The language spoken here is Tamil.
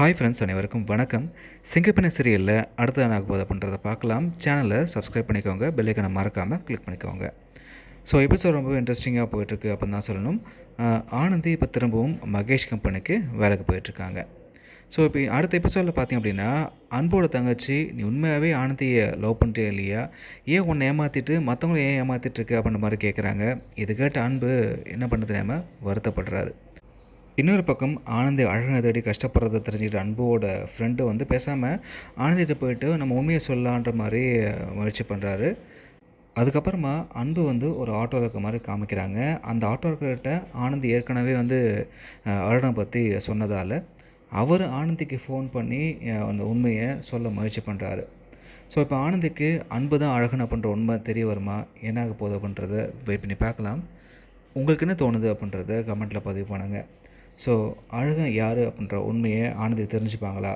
ஹாய் ஃப்ரெண்ட்ஸ் அனைவருக்கும் வணக்கம். சிங்கப்பின சீரியலில் அடுத்த நாக போதை பண்ணுறதை பார்க்கலாம். சேனலை சப்ஸ்கிரைப் பண்ணிக்கோங்க. பெல்லைக்கனை மறக்காமல் கிளிக் பண்ணிக்கோங்க. ஸோ எபிசோட் ரொம்ப இன்ட்ரெஸ்டிங்காக போயிட்டுருக்கு அப்படின்னு தான் சொல்லணும். ஆனந்தி இப்போ திரும்பவும் மகேஷ் கம்பெனிக்கு வேலைக்கு போயிட்டுருக்காங்க. ஸோ இப்போ அடுத்த எபிசோடில் பார்த்தீங்க அப்படின்னா அன்போட தங்கச்சி நீ உண்மையாகவே ஆனந்தியை லவ் பண்ணிட்டே இல்லையா? ஏன் உன்னை ஏமாற்றிட்டு மற்றவங்கள ஏன் ஏமாற்றிட்டுருக்கு அப்படின்ற மாதிரி கேட்குறாங்க இது கேட்ட அன்பு என்ன பண்ணுறது நம்ம வருத்தப்படுறாரு. இன்னொரு பக்கம் ஆனந்தி அழகை தேடி கஷ்டப்படுறதை தெரிஞ்சுக்கிட்டு அன்புவோட ஃப்ரெண்டு வந்து பேசாமல் ஆனந்திகிட்ட போயிட்டு நம்ம உண்மையை சொல்லலான்ற மாதிரி முயற்சி பண்ணுறாரு அதுக்கப்புறமா அன்பு வந்து ஒரு ஆட்டோ இருக்க மாதிரி காமிக்கிறாங்க. அந்த ஆட்டோ இருக்கிட்ட ஆனந்தி ஏற்கனவே வந்து அருணை பற்றி சொன்னதால் அவர் ஆனந்திக்கு ஃபோன் பண்ணி அந்த உண்மையை சொல்ல முயற்சி பண்ணுறாரு ஸோ இப்போ ஆனந்திக்கு அன்பு தான் அழகன் அப்படின்ற உண்மை தெரிய வருமா? என்ன ஆக போகுது அப்படின்றத வெயிட் பண்ணி பார்க்கலாம். உங்களுக்கு என்ன தோணுது அப்படின்றத கமெண்ட்டில் பதிவு பண்ணுங்கள் ஸோ அழகன் யார் அப்படின்ற உண்மையை ஆனந்தி தெரிஞ்சுப்பாங்களா?